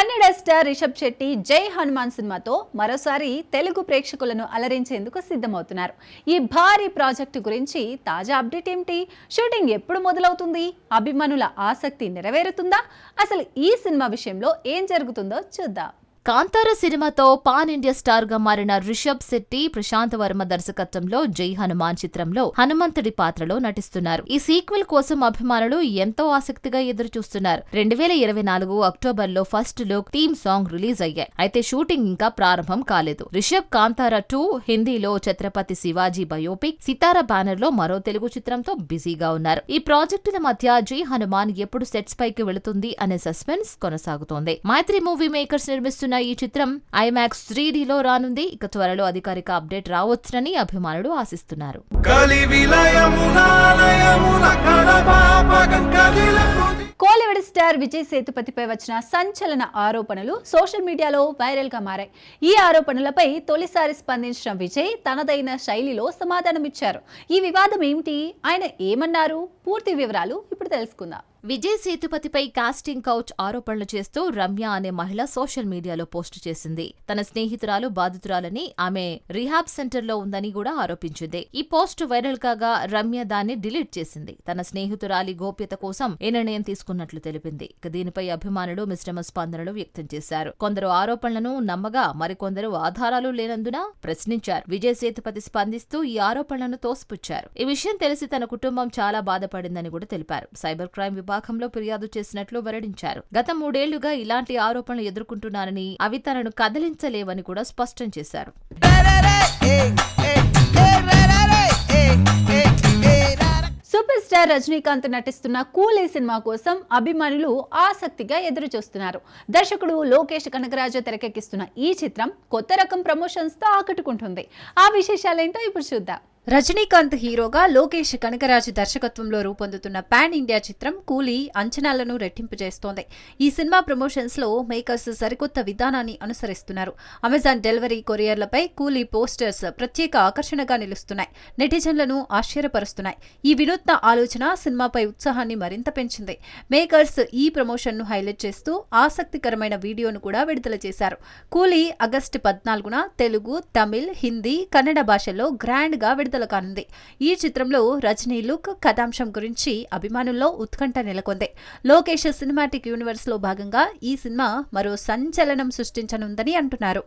Kannada star Rishabh Shetty జై హనుమాన్ సినిమాతో మరోసారి తెలుగు ప్రేక్షకులను అలరించేందుకు సిద్ధమవుతున్నారు. ఈ భారీ ప్రాజెక్టు గురించి తాజా అప్డేట్ ఏమిటి? షూటింగ్ ఎప్పుడు మొదలవుతుంది? అభిమానుల ఆసక్తి నెరవేరుతుందా? అసలు ఈ సినిమా విషయంలో ఏం జరుగుతుందో చూద్దాం. కాంతార సినిమాతో పాన్ ఇండియా స్టార్గా మారిన రిషబ్ శెట్టి ప్రశాంత్ వర్మ దర్శకత్వంలో జై హనుమాన్ చిత్రంలో హనుమంతుడి పాత్రలో నటిస్తున్నారు. ఈ సీక్వెల్ కోసం అభిమానులు ఎంతో ఆసక్తిగా ఎదురు చూస్తున్నారు రెండు వేల ఇరవై నాలుగు అక్టోబర్లో first look theme song release అయ్యాయి. అయితే షూటింగ్ ఇంకా ప్రారంభం కాలేదు. రిషబ్ కాంతార టూ హిందీలో ఛత్రపతి శివాజీ బయోపిక్ సితార బ్యానర్లో మరో తెలుగు చిత్రంతో బిజీగా ఉన్నారు. ఈ ప్రాజెక్టుల మధ్య జై హనుమాన్ ఎప్పుడు సెట్స్ పైకి వెళుతుంది అనే సస్పెన్స్ కొనసాగుతోంది. మైత్రి మూవీ మేకర్స్ నిర్మిస్తున్న ఈ చిత్రం ఐమాక్స్ త్రీ లో రానుంది. ఇక త్వరలో అధికారిక అప్డేట్ రావచ్చునని అభిమానులు ఆశిస్తున్నారు. కోలీవుడ్ స్టార్ విజయ్ సేతుపతిపై వచ్చిన సంచలన ఆరోపణలు సోషల్ మీడియాలో వైరల్గా మారాయి. ఈ ఆరోపణలపై తొలిసారి స్పందించిన విజయ్ తనదైన శైలిలో సమాధానమిచ్చారు. ఈ వివాదం ఏమిటి? ఆయన ఏమన్నారు? పూర్తి వివరాలు ఇప్పుడు తెలుసుకుందాం. విజయ్ సేతుపతిపై కాస్టింగ్ కౌచ్ ఆరోపణలు చేస్తూ రమ్య అనే మహిళ సోషల్ మీడియాలో పోస్టు చేసింది. తన స్నేహితురాలు బాధితురాలని ఆమె రిహాబ్ సెంటర్లో ఉందని కూడా ఆరోపించింది. ఈ పోస్ట్ వైరల్ కాగా రమ్య దాన్ని డిలీట్ చేసింది. తన స్నేహితురాలి గోప్యత కోసం ఈ నిర్ణయం తీసుకున్నట్లు తెలిపింది. ఇక దీనిపై అభిమానులు మిశ్రమ స్పందనలు వ్యక్తం చేశారు. కొందరు ఆరోపణలను నమ్మగా మరికొందరు ఆధారాలు లేనందున ప్రశ్నించారు. విజయ్ సేతుపతి స్పందిస్తూ ఈ ఆరోపణలను తోసిపుచ్చారు. ఈ విషయం తెలిసి తన కుటుంబం చాలా బాధపడిందని కూడా తెలిపారు. సైబర్ క్రైమ్ విభాగంలో ఫిర్యాదు చేసినట్లు వెల్లడించారు. గత మూడేళ్ళుగా ఇలాంటి ఆరోపణలు ఎదుర్కొంటున్నారని అవి తనను కదిలించలేవని కూడా స్పష్టం చేశారు. సూపర్ స్టార్ రజనీకాంత్ నటిస్తున్న కూలే సినిమా కోసం అభిమానులు ఆసక్తిగా ఎదురు చూస్తున్నారు దర్శకుడు లోకేష్ కనకరాజు తెరకెక్కిస్తున్న ఈ చిత్రం కొత్త రకం ప్రమోషన్స్తో ఆకట్టుకుంటుంది. ఆ విశేషాలేంటో ఇప్పుడు చూద్దాం. రజనీకాంత్ హీరోగా లోకేష్ కనకరాజు దర్శకత్వంలో రూపొందుతున్న పాన్ ఇండియా చిత్రం కూలీ అంచనాలను రెట్టింపు చేస్తోంది. ఈ సినిమా ప్రమోషన్స్లో మేకర్స్ సరికొత్త విధానాన్ని అనుసరిస్తున్నారు. అమెజాన్ డెలివరీ కొరియర్లపై కూలీ పోస్టర్స్ ప్రత్యేక ఆకర్షణగా నిలుస్తున్నాయి. నెటిజన్లను ఆశ్చర్యపరుస్తున్నాయి. ఈ వినూత్న ఆలోచన సినిమాపై ఉత్సాహాన్ని మరింత పెంచింది. మేకర్స్ ఈ ప్రమోషన్ను హైలైట్ చేస్తూ ఆసక్తికరమైన వీడియోను కూడా విడుదల చేశారు. కూలీ ఆగస్టు పద్నాలుగున తెలుగు తమిళ్ హిందీ కన్నడ భాషల్లో గ్రాండ్గా విడుదల కానుంది. ఈ చిత్రంలో రజనీ లుక్ కథాంశం గురించి అభిమానుల్లో ఉత్కంఠ నెలకొంది. లోకేష్ సినిమాటిక్ యూనివర్స్లో భాగంగా ఈ సినిమా మరో సంచలనం సృష్టించనుందని అంటున్నారు.